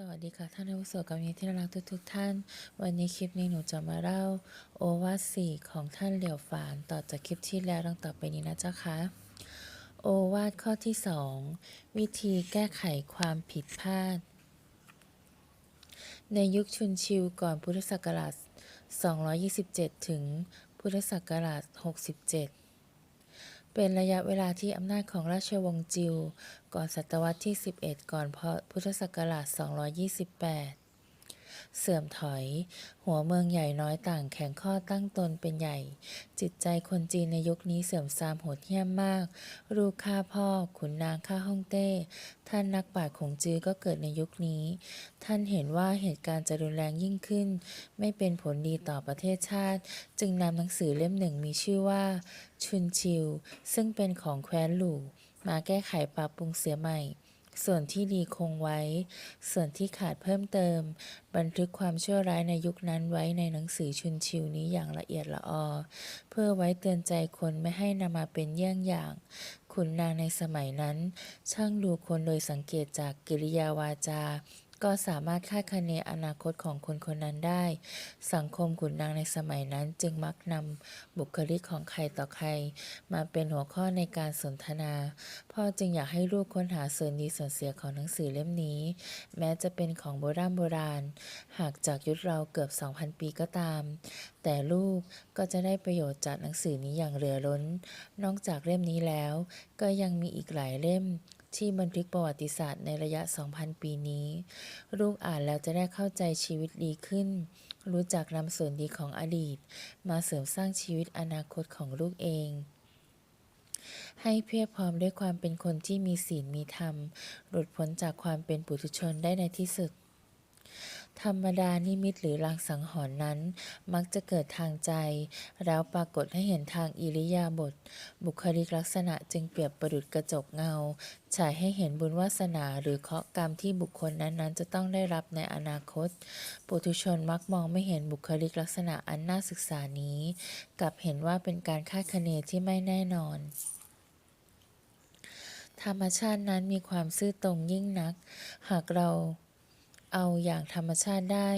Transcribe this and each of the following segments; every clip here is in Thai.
สวัสดีค่ะท่านผู้ชมกับยินดีที่รักทุกทุกท่าน วันนี้คลิปนี้หนูจะมาเล่าโอวาสี่ของท่านเหลียวฝานต่อจากคลิปที่แล้วดังต่อไปนี้นะเจ้าคะโอวาทข้อที่สองวิธีแก้ไขความผิดพลาด ในยุคชุนชิวก่อนพุทธศักราช 227 ถึงพุทธศักราช 67 เป็นระยะเวลาที่อำนาจของราชวงศ์จิว ก่อนศตวรรษที่ 11 ก่อนพุทธศักราช 228 เสื่อมถอย หัวเมืองใหญ่น้อยต่างแข่งข้อตั้งตนเป็นใหญ่ จิตใจคนจีนในยุคนี้เสื่อมทรามโหดเหี้ยมมาก ลูกฆ่าพ่อ ขุนนางฆ่าฮ่องเต้ ท่านนักปราชญ์ของจื้อก็เกิดในยุคนี้ ท่านเห็นว่าเหตุการณ์จะรุนแรงยิ่งขึ้น ไม่เป็นผลดีต่อประเทศชาติ จึงนำหนังสือเล่มหนึ่งมีชื่อว่า ชุนชิว ซึ่งเป็นของแคว้นหลู่มาแก้ไขปรับปรุงเสียใหม่ ส่วนที่ดีคงไว้ ส่วนที่ขาดเพิ่มเติม บันทึกความชั่วร้ายในยุคนั้นไว้ในหนังสือชุนชิวนี้อย่างละเอียดละออ เพื่อไว้เตือนใจคนไม่ให้นำมาเป็นเยี่ยงอย่าง ขุนนางในสมัยนั้น ช่างดูคนโดยสังเกตจากกิริยาวาจา ก็สามารถคาดคะเนอนาคตของคนคนนั้นได้ สังคมขุนนางในสมัยนั้นจึงมักนำบุคลิกของใครต่อใคร มาเป็นหัวข้อในการสนทนา พ่อจึงอยากให้ลูกค้นหาส่วนดีส่วนเสียของหนังสือเล่มนี้ แม้จะเป็นของโบราณโบราณ หากจากยุคเราเกือบ 2,000 ปีก็ตาม แต่ลูกก็จะได้ประโยชน์จากหนังสือนี้อย่างเหลือล้น นอกจากเล่มนี้แล้ว ก็ยังมีอีกหลายเล่ม ที่บันทึกประวัติศาสตร์ในระยะ 2,000 ปีนี้ ลูกอ่านแล้วจะได้เข้าใจชีวิตดีขึ้น รู้จักนำส่วนดีของอดีต มาเสริมสร้างชีวิตอนาคตของลูกเอง ให้เพียบพร้อมด้วยความเป็นคนที่มีศีลมีธรรม หลุดพ้นจากความเป็นปุถุชนได้ในที่สุด ธรรมดานิมิตหรือลางสังหรณ์นั้น มักจะเกิดทางใจ แล้วปรากฏให้เห็นทางอิริยาบถบุคลิกลักษณะจึงเปรียบประดุจกระจกเงา ฉายให้เห็นบุญวาสนาหรือเคราะกรรมที่บุคคลนั้นๆ จะต้องได้รับในอนาคต ปุถุชนมักมองไม่เห็นบุคลิกลักษณะอันน่าศึกษานี้ กลับเห็นว่าเป็นการคาดคะเนที่ไม่แน่นอนธรรมชาตินั้นมีความซื่อตรงยิ่งนัก หากเรา เอาอย่างธรรมชาติได้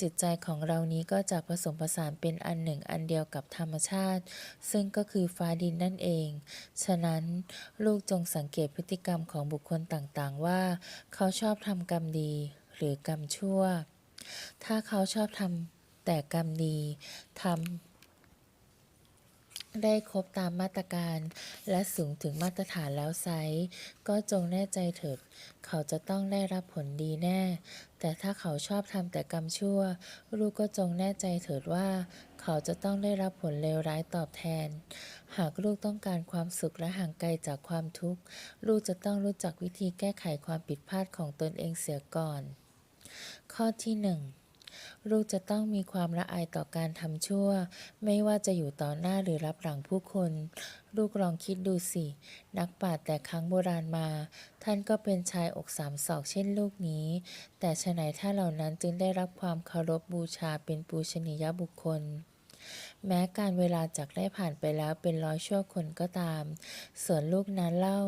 จิตใจของเรานี้ก็จะผสมผสานเป็นอันหนึ่งอันเดียวกับธรรมชาติ ซึ่งก็คือฟ้าดินนั่นเอง ฉะนั้นลูกจงสังเกตพฤติกรรมของบุคคลต่างๆ ว่า เขาชอบทำกรรมดี หรือกรรมชั่ว ถ้าเขาชอบทำแต่กรรมดีทำได้ครบตามมาตรการและสูงถึงมาตรฐานแล้วไซก็จงแน่ใจเถิด เขาจะต้องได้รับผลดีแน่ แต่ถ้าเขาชอบทำแต่กรรมชั่ว ลูกก็จงแน่ใจเถิดว่า เขาจะต้องได้รับผลเลวร้ายตอบแทน หากลูกต้องการความสุขและห่างไกลจากความทุกข์ ลูกจะต้องรู้จักวิธีแก้ไขความผิดพลาดของตนเองเสียก่อน ข้อที่หนึ่ง ลูกจะต้องมีความละอายต่อการทำชั่ว ไม่ว่าจะอยู่ต่อหน้าหรือรับหลังผู้คน ลูกลองคิดดูสิ นักปราชญ์แต่ครั้งโบราณมา ท่านก็เป็นชายอกสามศอกเช่นลูกนี้ แต่ฉะไหนถ้าเหล่านั้นจึงได้รับความเคารพบูชาเป็นปูชนียบุคคล แม้การเวลาจากได้ผ่านไปแล้วเป็นร้อยชั่วคนก็ตาม ส่วนลูกนั้นเล่า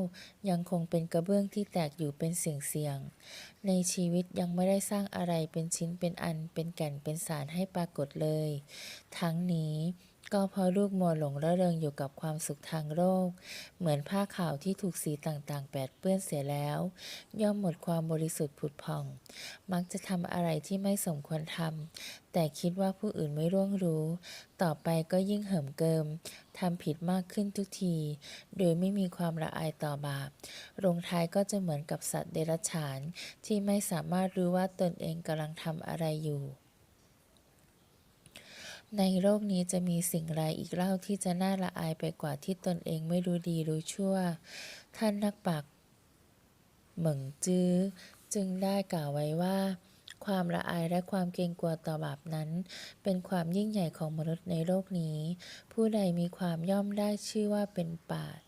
ยังคงเป็นกระเบื้องที่แตกอยู่เป็นเสียงๆในชีวิตยังไม่ได้สร้างอะไรเป็นชิ้นเป็นอันเป็นแก่นเป็นสารให้ปรากฏเลย ทั้งนี้ ก็เพราะลูกมัวหลงระเริงอยู่กับความสุขทางโลก เหมือนผ้าขาวที่ถูกสีต่างๆ แปดเปื้อนเสียแล้ว ย่อมหมดความบริสุทธิ์ผุดผ่อง มักจะทำอะไรที่ไม่สมควรทำแต่คิดว่าผู้อื่นไม่ร่วงรู้ ต่อไปก็ยิ่งเหิมเกิมทำผิดมากขึ้นทุกที โดยไม่มีความละอายต่อบาปลงท้ายก็จะเหมือนกับสัตว์เดรัจฉาน ที่ไม่สามารถรู้ว่าตนเองกำลังทำอะไรอยู่ ในโลกนี้จะมีสิ่งไรอีกเล่าที่จะน่าละอายไปกว่าที่ตนเองไม่รู้ดีรู้ชั่ว ท่านนักปราชญ์เหมิงจื้อ จึงได้กล่าวไว้ว่า ความละอายและความเกรงกลัวต่อบาปนั้น เป็นความยิ่งใหญ่ของมนุษย์ในโลกนี้ ผู้ใดมีความย่อมได้ชื่อว่าเป็นปาชญ์โห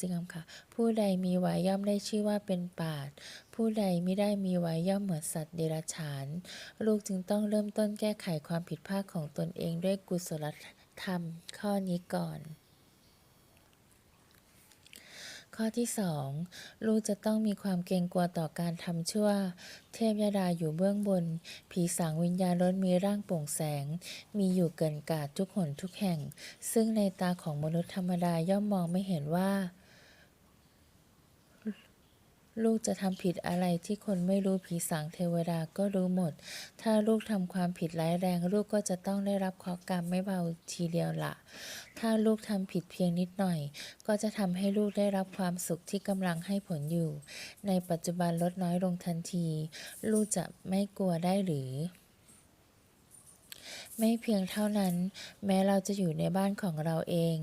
สิกรรมค่ะ ผู้ใดมีไว้ย่อมได้ชื่อว่าเป็นปาชญ์ผู้ใดไม่ได้มีไว้ย่อมเหมือนสัตว์เดรัจฉาน ลูกจึงต้องเริ่มต้นแก้ไขความผิดพลาดของตนเองด้วยกุศลธรรมข้อนี้ก่อนข้อที่สองลูกจะต้องมีความเกรงกลัวต่อการทำชั่ว เทพยดาอยู่เบื้องบน ผีสางวิญญาณล้นมีร่างโปร่งแสง มีอยู่เกินกาดทุกหนทุกแห่ง ซึ่งในตาของมนุษย์ธรรมดาย่อมมองไม่เห็นว่า ลูกจะทำผิดอะไรที่คนไม่รู้ผีสางเทวดาก็รู้หมด ถ้าลูกทำความผิดร้ายแรง ลูกก็จะต้องได้รับเคอกรรมไม่เบาทีเดียวละถ้าลูกทำผิดเพียงนิดหน่อย ก็จะทำให้ลูกได้รับความสุขที่กำลังให้ผลอยู่ ในปัจจุบันลดน้อยลงทันที ลูกจะไม่กลัวได้หรือ ไม่เพียงเท่านั้น แม้เราจะอยู่ในบ้านของเราเอง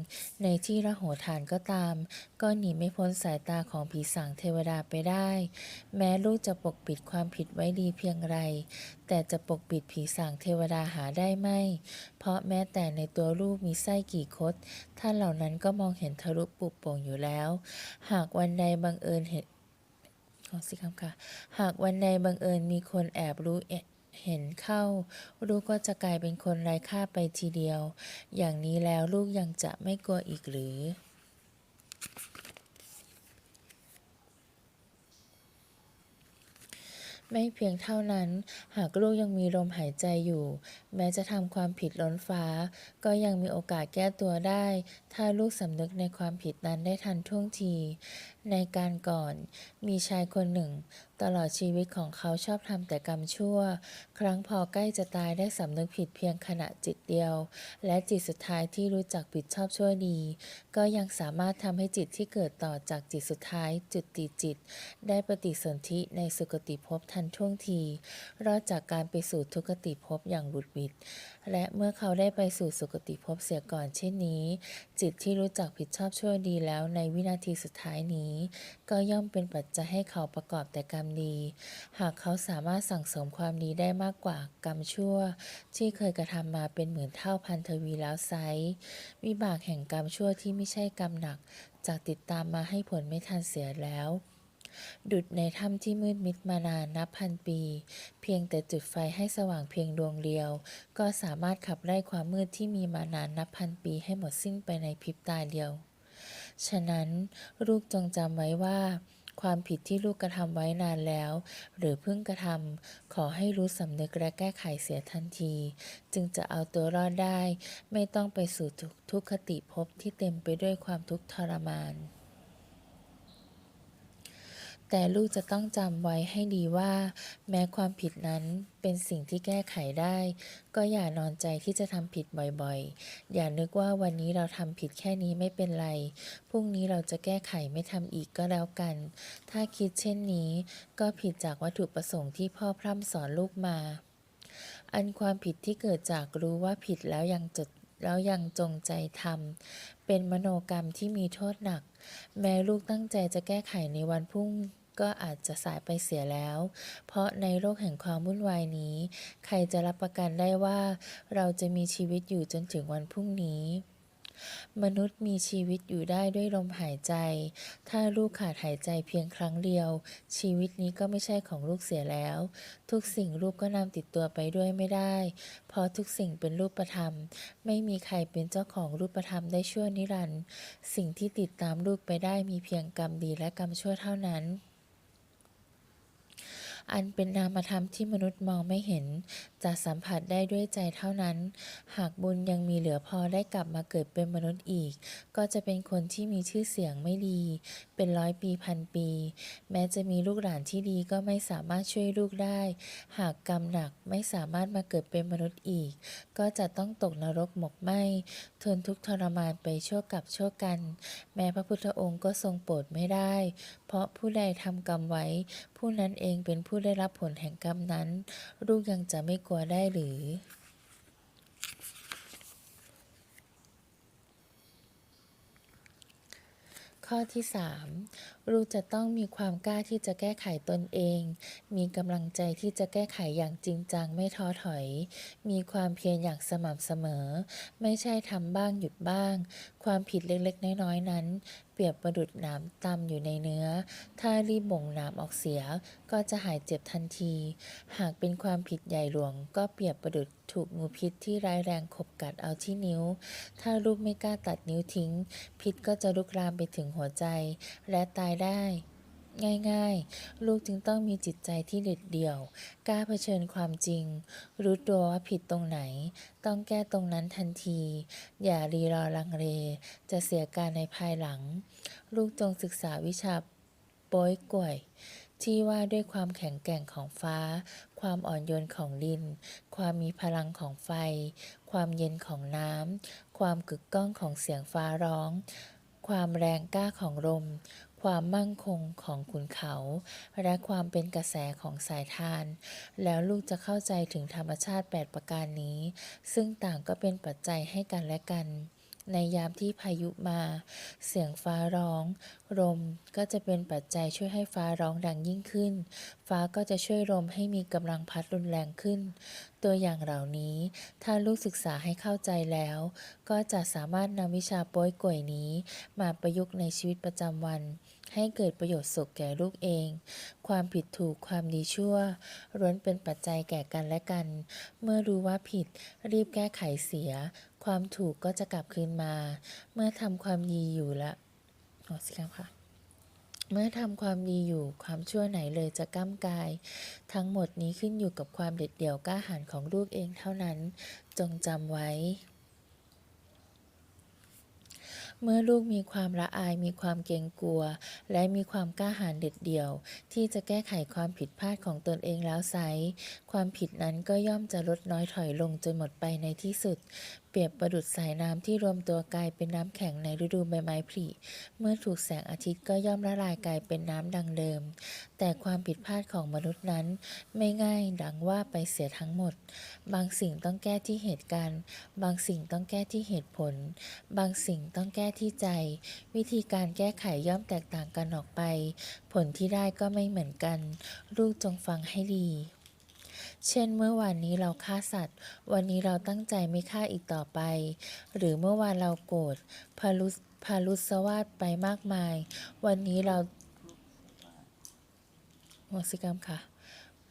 ในที่ระโหฐานก็ตาม ก็หนีไม่พ้นสายตาของผีสางเทวดาไปได้ แม้ลูกจะปกปิดความผิดไว้ดีเพียงไร แต่จะปกปิดผีสางเทวดาหาได้ไม่ เพราะแม้แต่ในตัวลูกมีไส้กี่คดท่านเหล่านั้นก็มองเห็นทะลุปุโป่งอยู่แล้ว หากวันใดบังเอิญเห็นขอสิคำค่ะ หากวันใดบังเอิญมีคนแอบรู้เอ เห็นเข้า ลูกก็จะกลายเป็นคนไร้ค่าไปทีเดียว อย่างนี้แล้วลูกยังจะไม่กลัวอีกหรือ ไม่เพียงเท่านั้น หากลูกยังมีลมหายใจอยู่ แม้จะทำความผิดล้นฟ้า ก็ยังมีโอกาสแก้ตัวได้ ถ้าลูกสำนึกในความผิดนั้นได้ทันท่วงที ในการก่อน มีชายคนหนึ่ง ตลอดชีวิตของเขาชอบทำแต่กรรมชั่ว ครั้งพอใกล้จะตายได้สำนึกผิดเพียงขณะจิตเดียว และจิตสุดท้ายที่รู้จักผิดชอบชั่วดี ก็ยังสามารถทำให้จิตที่เกิดต่อจากจิตสุดท้าย จุดติจิต ได้ปฏิสนธิในสุคติภพทันท่วงที รอดจากการไปสู่ทุกติภพอย่างบุดหวิดและเมื่อเขาได้ไปสู่สุคติภพเสียก่อนเช่นนี้ จิตที่รู้จักผิดชอบชั่วดีแล้วในวินาทีสุดท้ายนี้ ก็ย่อมเป็นปัจจัยให้เขาประกอบแต่กรรมดี หากเขาสามารถสั่งสมความดีได้มากกว่ากรรมชั่ว ที่เคยกระทำมาเป็นหมื่นเท่าพันทวีแล้วไซวิบากแห่งกรรมชั่วที่ไม่ใช่กรรมหนักจากติดตามมาให้ผลไม่ทันเสียแล้ว ดุดในถ้ำที่มืดมิดมานานนับพันปี เพียงแต่จุดไฟให้สว่างเพียงดวงเดียว ก็สามารถขับไล่ความมืดที่มีมานานนับพันปีให้หมดสิ้นไปในพริบตาเดียว ฉะนั้นลูกจงจำไว้ว่า ความผิดที่ลูกกระทำไว้นานแล้ว หรือเพิ่งกระทำขอให้รู้สำนึกและแก้ไขเสียทันที จึงจะเอาตัวรอดได้ ไม่ต้องไปสู่ทุกขติภพที่เต็มไปด้วยความทุกข์ทรมาน แต่ลูกจะต้องจำไว้ให้ดีว่า แม้ความผิดนั้นเป็นสิ่งที่แก้ไขได้ ก็อย่านอนใจที่จะทำผิดบ่อยๆ อย่านึกว่าวันนี้เราทำผิดแค่นี้ไม่เป็นไร พรุ่งนี้เราจะแก้ไขไม่ทำอีกก็แล้วกัน ถ้าคิดเช่นนี้ ก็ผิดจากวัตถุประสงค์ที่พ่อพร่ำสอนลูกมา อันความผิดที่เกิดจากรู้ว่าผิดแล้วยังจดแล้วยังจงใจทำเป็นมโนกรรมที่มีโทษหนัก แม้ลูกตั้งใจจะแก้ไขในวันพรุ่ง ก็อาจจะสายไปเสียแล้ว เพราะในโลกแห่งความวุ่นวายนี้ ใครจะรับประกันได้ว่า เราจะมีชีวิตอยู่จนถึงวันพรุ่งนี้ มนุษย์มีชีวิตอยู่ได้ด้วยลมหายใจ ถ้าลูกขาดหายใจเพียงครั้งเดียว ชีวิตนี้ก็ไม่ใช่ของลูกเสียแล้ว ทุกสิ่งลูกก็นำติดตัวไปด้วยไม่ได้ เพราะทุกสิ่งเป็นรูปธรรม ไม่มีใครเป็นเจ้าของรูปธรรมได้ชั่วนิรันดร์สิ่งที่ติดตามลูกไปได้มีเพียงกรรมดีและกรรมชั่วเท่านั้น อันเป็นนามธรรมที่มนุษย์มองไม่เห็น จะสัมผัสได้ด้วยใจเท่านั้น หากบุญยังมีเหลือพอได้กลับมาเกิดเป็นมนุษย์อีก ก็จะเป็นคนที่มีชื่อเสียงไม่ดี เป็นร้อยปีพันปี แม้จะมีลูกหลานที่ดีก็ไม่สามารถช่วยลูกได้ หากกรรมหนักไม่สามารถมาเกิดเป็นมนุษย์อีก ก็จะต้องตกนรกหมกไหมทนทุกข์ทรมานไปชั่วกับชั่วกัน แม้พระพุทธองค์ก็ทรงโปรดไม่ได้ เพราะผู้ใดทำกรรมไว้ ผู้นั้นเองเป็นผู้ได้รับผลแห่งกรรมนั้น ลูกยังจะไม่กลัวได้หรือ ข้อที่ 3 ลูกจะต้องมีความกล้าที่จะแก้ไขตนเอง มีกำลังใจที่จะแก้ไขอย่างจริงจังไม่ท้อถอย มีความเพียรอย่างสม่ำเสมอ ไม่ใช่ทำบ้างหยุดบ้าง ความผิดเล็กๆ น้อยๆ นั้น เปรียบประดุจหนามตำอยู่ในเนื้อ ถ้ารีบบ่งหนามออกเสีย ก็จะหายเจ็บทันที หากเป็นความผิดใหญ่หลวง ก็เปรียบประดุจถูกงูพิษที่ร้ายแรงขบกัดเอาที่นิ้ว ถ้าลูกไม่กล้าตัดนิ้วทิ้ง พิษก็จะลุกลามไปถึงหัวใจ และตายได้ ง่ายๆ ลูกจึงต้องมีจิตใจที่เด็ดเดี่ยว กล้าเผชิญความจริง รู้ตัวว่าผิดตรงไหน ต้องแก้ตรงนั้นทันที อย่ารีรอลังเลจะเสียการในภายหลัง ลูกจงศึกษาวิชาโป้ยก่วยที่ว่าด้วยความแข็งแกร่งของฟ้า ความอ่อนโยนของดิน ความมีพลังของไฟ ความเย็นของน้ำ ความกึกก้องของเสียงฟ้าร้อง ความแรงกล้าของลม ความมั่งคงของขุนเขา และความเป็นกระแสของสายทาน แล้วลูกจะเข้าใจถึงธรรมชาติ 8 ประการนี้ ซึ่งต่างก็เป็นปัจจัยให้กันและกัน ในยามที่พายุมา เสียงฟ้าร้อง ลมก็จะเป็นปัจจัยช่วยให้ฟ้าร้องดังยิ่งขึ้น ฟ้าก็จะช่วยลมให้มีกำลังพัดรุนแรงขึ้น ตัวอย่างเหล่านี้ถ้าลูกศึกษาให้เข้าใจแล้ว ก็จะสามารถนำวิชาโป้ยก่วยนี้ มาประยุกต์ในชีวิตประจำวัน ให้เกิดประโยชน์สุขแก่ลูกเอง ความผิดถูกความดีชั่วล้วนเป็นปัจจัยแก่กันและกัน เมื่อรู้ว่าผิดรีบแก้ไขเสีย ความถูกก็จะกลับคืนมา เมื่อทำความดีอยู่ละขอสิครับค่ะ เมื่อทำความดีอยู่ความชั่วไหนเลยจะก้ำกาย ทั้งหมดนี้ขึ้นอยู่กับความเด็ดเดี่ยวกล้าหาญของลูกเองเท่านั้น จงจำไว้เมื่อลูกมีความละอายมีความเกรงกลัว และมีความกล้าหาญเด็ดเดี่ยว ที่จะแก้ไขความผิดพลาดของตนเองแล้วไซความผิดนั้นก็ย่อมจะลดน้อยถอยลงจนหมดไปในที่สุด เปรียบประดุจสายน้ำที่รวมตัวกลายเป็นน้ำแข็งในฤดูใบไม้ผลิเมื่อถูกแสงอาทิตย์ก็ย่อมละลายกลายเป็นน้ำดังเดิม แต่ความผิดพลาดของมนุษย์นั้น ไม่ง่ายดังว่าไปเสียทั้งหมด บางสิ่งต้องแก้ที่เหตุการณ์ บางสิ่งต้องแก้ที่เหตุผล บางสิ่งต้องแก้ที่ใจ วิธีการแก้ไขย่อมแตกต่างกันออกไป ผลที่ได้ก็ไม่เหมือนกัน ลูกจงฟังให้ดี เช่นเมื่อวานนี้เราฆ่าสัตว์ วันนี้เราตั้งใจไม่ฆ่าอีกต่อไป หรือเมื่อวานเราโกรธพารุสพารุสวาดไปมากมาย วันนี้เราโมสิกรรมค่ะ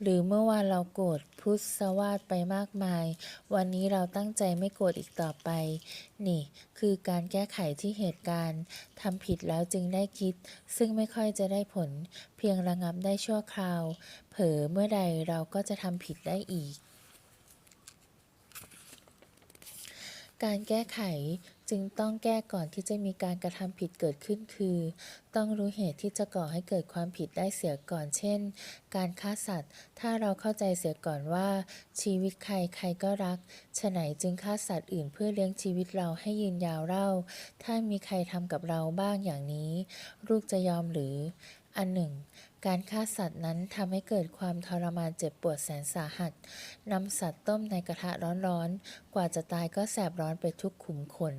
หรือเมื่อวานเราโกรธพุทธวาสไปมากมาย วันนี้เราตั้งใจไม่โกรธอีกต่อไป นี่ คือการแก้ไขที่เหตุการณ์ทำผิดแล้วจึงได้คิด ซึ่งไม่ค่อยจะได้ผล เพียงระงับได้ชั่วคราว เผลอเมื่อใดเราก็จะทำผิดได้อีก การแก้ไข จึงต้องแก้ก่อนที่จะมีการกระทำผิดเกิดขึ้นคือ ต้องรู้เหตุที่จะก่อให้เกิดความผิดได้เสียก่อน เช่น การฆ่าสัตว์ ถ้าเราเข้าใจเสียก่อนว่า ชีวิตใครใครก็รักฉะไหนจึงฆ่าสัตว์อื่นเพื่อเลี้ยงชีวิตเราให้ยืนยาวเล่า ถ้ามีใครทำกับเราบ้างอย่างนี้ ลูกจะยอมหรือ อันหนึ่ง การฆ่าสัตว์นั้นทำให้เกิดความทรมานเจ็บปวดแสนสาหัสนำสัตว์ต้มในกระทะร้อนๆ กว่าจะตายก็แสบร้อนไปทุกขุมขน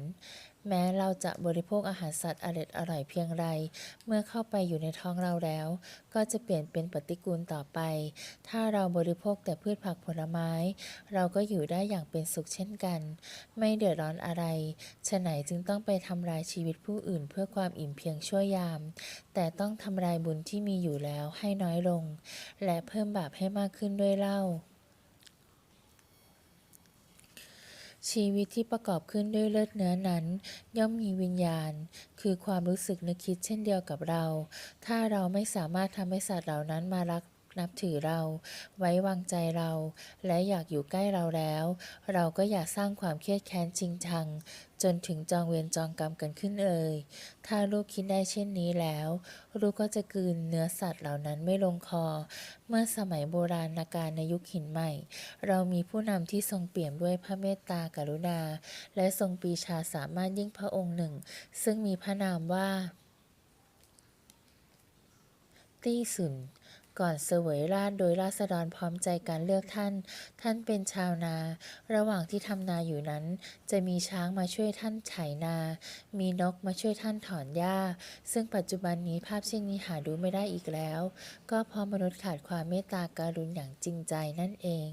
แม้เราจะบริโภคอาหารสัตว์อร่อยอร่อยเพียงไร เมื่อเข้าไปอยู่ในท้องเราแล้ว ก็จะเปลี่ยนเป็นปฏิกูลต่อไป ถ้าเราบริโภคแต่พืชผักผลไม้ เราก็อยู่ได้อย่างเป็นสุขเช่นกัน ไม่เดือดร้อนอะไรฉะไหนจึงต้องไปทำลายชีวิตผู้อื่นเพื่อความอิ่มเพียงชั่วยาม แต่ต้องทำลายบุญที่มีอยู่แล้วให้น้อยลง และเพิ่มบาปให้มากขึ้นด้วยเล่า ชีวิตที่ประกอบขึ้นด้วยเลือดเนื้อนั้น ย่อมมีวิญญาณ คือความรู้สึกนึกคิดเช่นเดียวกับเรา ถ้าเราไม่สามารถทำให้สัตว์เหล่านั้นมารัก นับถือเรา ไว้วางใจเรา และอยากอยู่ใกล้เราแล้ว เราก็อย่าสร้างความเครียดแค้นชิงชัง จนถึงจองเวรจองกรรมกันขึ้นเอ่ยถ้าลูกคิดได้เช่นนี้แล้วลูกก็จะกลืนเนื้อสัตว์เหล่านั้นไม่ลงคอ เมื่อสมัยโบราณกาลในยุคหินใหม่ เรามีผู้นำที่ทรงเปี่ยมด้วยพระเมตตากรุณา และทรงปีชาสามารถยิ่งพระองค์หนึ่ง ซึ่งมีพระนามว่าตี้สุน ก่อนเสวยราชโดยราษฎรพร้อมใจการเลือกท่าน ท่านเป็นชาวนา ระหว่างที่ทำนาอยู่นั้น จะมีช้างมาช่วยท่านไถนา มีนกมาช่วยท่านถอนหญ้า ซึ่งปัจจุบันนี้ภาพเช่นนี้หาดูไม่ได้อีกแล้ว ก็เพราะมนุษย์ขาดความเมตตาการุณอย่างจริงใจนั่นเอง